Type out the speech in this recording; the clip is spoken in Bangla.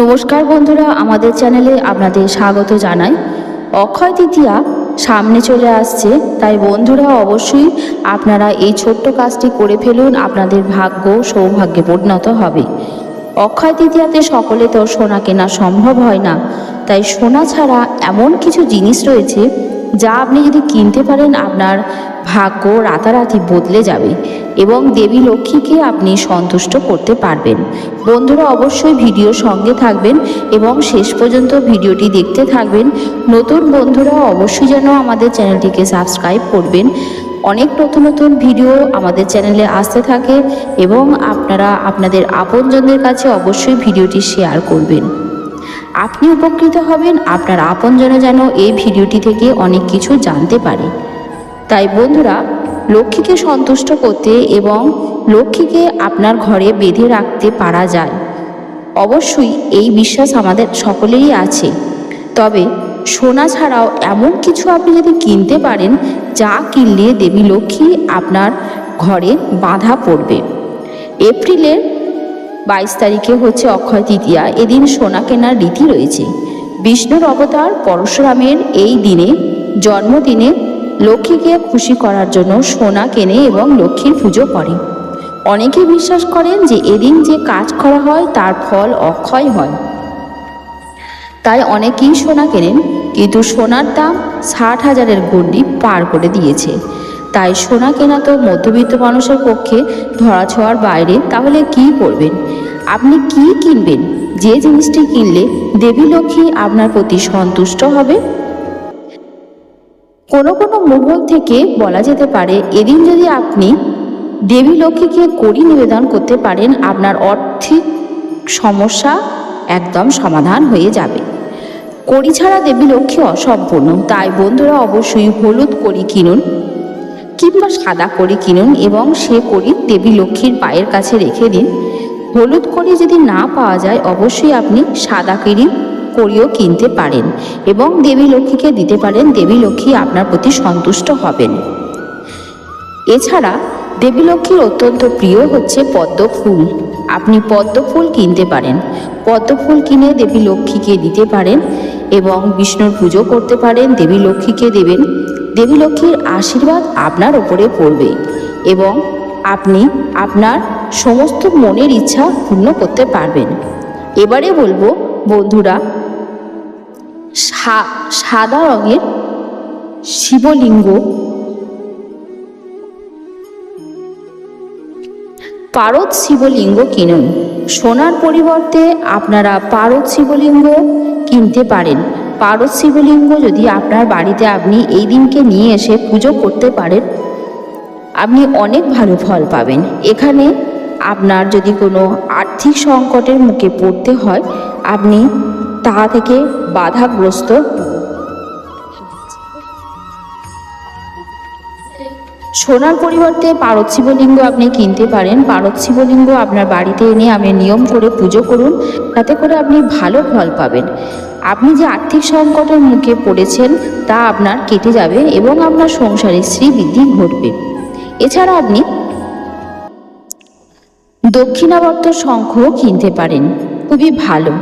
নমস্কার বন্ধুরা, আমাদের চ্যানেলে আপনাদের স্বাগত জানাই। অক্ষয় তৃতীয়া সামনে চলে আসছে, তাই বন্ধুরা অবশ্যই আপনারা এই ছোট্ট কাজটি করে ফেলুন, আপনাদের ভাগ্য সৌভাগ্যে পরিণত হবে। অক্ষয় তৃতীয়াতে সকলে তো সোনা কেনা সম্ভব হয় না, তাই সোনা ছাড়া এমন কিছু জিনিস রয়েছে যা আপনি যদি কিনতে পারেন, আপনার ভাগ্য রাতারাতি বদলে যাবে এবং দেবী লক্ষ্মীকে আপনি সন্তুষ্ট করতে পারবেন। বন্ধুরা, অবশ্যই ভিডিও সঙ্গে থাকবেন এবং শেষ পর্যন্ত ভিডিওটি দেখতে থাকবেন। নতুন বন্ধুরা, অবশ্যই যেন আমাদের চ্যানেলটিকে সাবস্ক্রাইব করবেন। অনেক নতুন নতুন ভিডিও আমাদের চ্যানেলে আসতে থাকে এবং আপনারা আপনাদের আপনজনদের কাছে অবশ্যই ভিডিওটি শেয়ার করবেন। আপনি উপকৃত হবেন, আপনার আপনজনও যেন এই ভিডিওটি থেকে অনেক কিছু জানতে পারে। তাই বন্ধুরা, লক্ষ্মীকে সন্তুষ্ট করতে এবং লক্ষ্মীকে আপনার ঘরে বেঁধে রাখতে পারা যায়। অবশ্যই এই বিশ্বাস আমাদের সকলেরই আছে। তবে সোনা ছাড়াও এমন কিছু আপনি যদি কিনতে পারেন, যা কিনলে দেবী লক্ষ্মী আপনার ঘরে বাধা পড়বে। এপ্রিলের বাইশ তারিখে হচ্ছে অক্ষয় তৃতীয়া। এদিন সোনা কেনার রীতি রয়েছে। বিষ্ণুর অবতার পরশুরামের এই দিনে জন্মদিনে লক্ষ্মীকে খুশি করার জন্য সোনা কেনে এবং লক্ষ্মীর পুজো করে। অনেকে বিশ্বাস করেন যে এদিন যে কাজ করা হয় তার ফল অক্ষয় হয়। তাই অনেকেই সোনা কেনেন, কিন্তু সোনার দাম ষাট হাজারের গণ্ডি পার করে দিয়েছে। তাই সোনা কেনা তো মধ্যবিত্ত মানুষের পক্ষে ধরাছোঁয়ার বাইরে, তাহলে কি করবেন? আপনি কি কিনবেন? যে জিনিসটি কিনলে দেবী লক্ষ্মী আপনার প্রতি সন্তুষ্ট হবে? কোনো কোনো মহল থেকে বলা যেতে পারে, এদিন যদি আপনি দেবী লক্ষ্মীকে করি নিবেদন করতে পারেন, আপনার আর্থিক সমস্যা একদম সমাধান হয়ে যাবে। কড়ি ছাড়া দেবী লক্ষ্মী অসম্পূর্ণ, তাই বন্ধুরা অবশ্যই হলুদ কড়ি কিনুন। কিংবা সাদা কড়ি কিনুন এবং সে কড়ি দেবী লক্ষ্মীর পায়ের কাছে রেখে দিন। হলুদ কড়ি যদি না পাওয়া যায়, অবশ্যই আপনি সাদা কিরি কড়িও কিনতে পারেন এবং দেবী লক্ষ্মীকে দিতে পারেন। দেবী লক্ষ্মী আপনার প্রতি সন্তুষ্ট হবেন। এছাড়া দেবী লক্ষ্মীর অত্যন্ত প্রিয় হচ্ছে পদ্ম ফুল। আপনি পদ্ম ফুল কিনতে পারেন। পদ্ম ফুল কিনে দেবী লক্ষ্মীকে দিতে পারেন এবং বিষ্ণুর পুজো করতে পারেন। দেবী লক্ষ্মীকে দেবেন দেবী লক্ষ্মীর আশীর্বাদ আপনার ওপরে পড়বে এবং আপনি আপনার সমস্ত মনের ইচ্ছা পূর্ণ করতে পারবেন। এবারে বলব, বন্ধুরা সাদা রঙের শিবলিঙ্গ পারদ শিবলিঙ্গ কিনুন। সোনার পরিবর্তে আপনারা পারদ শিবলিঙ্গ কিনতে পারেন। পারদ শিবলিঙ্গ যদি আপনার বাড়িতে আপনি এই দিনকে নিয়ে এসে পুজো করতে পারেন, আপনি অনেক ভালো ফল পাবেন। এখানে আপনার যদি কোনো আর্থিক সংকটের মুখে পড়তে হয়, আপনি তা থেকে বাধাগ্রস্ত সোনার পরিবর্তে পারদ শিবলিঙ্গ আপনি কিনতে পারেন। পারদ শিবলিঙ্গ আপনার বাড়িতে এনে আপনি নিয়ম করে পুজো করুন, তাতে করে আপনি ভালো ফল পাবেন। আপনি যে আর্থিক সংকটের মুখে পড়েছেন, তা আপনার কেটে যাবে এবং আপনার সংসারে শ্রীবৃদ্ধি ঘটবে। এছাড়া আপনি দক্ষিণাবর্ত শঙ্খ কিনতে পারেন। খুবই ভালো।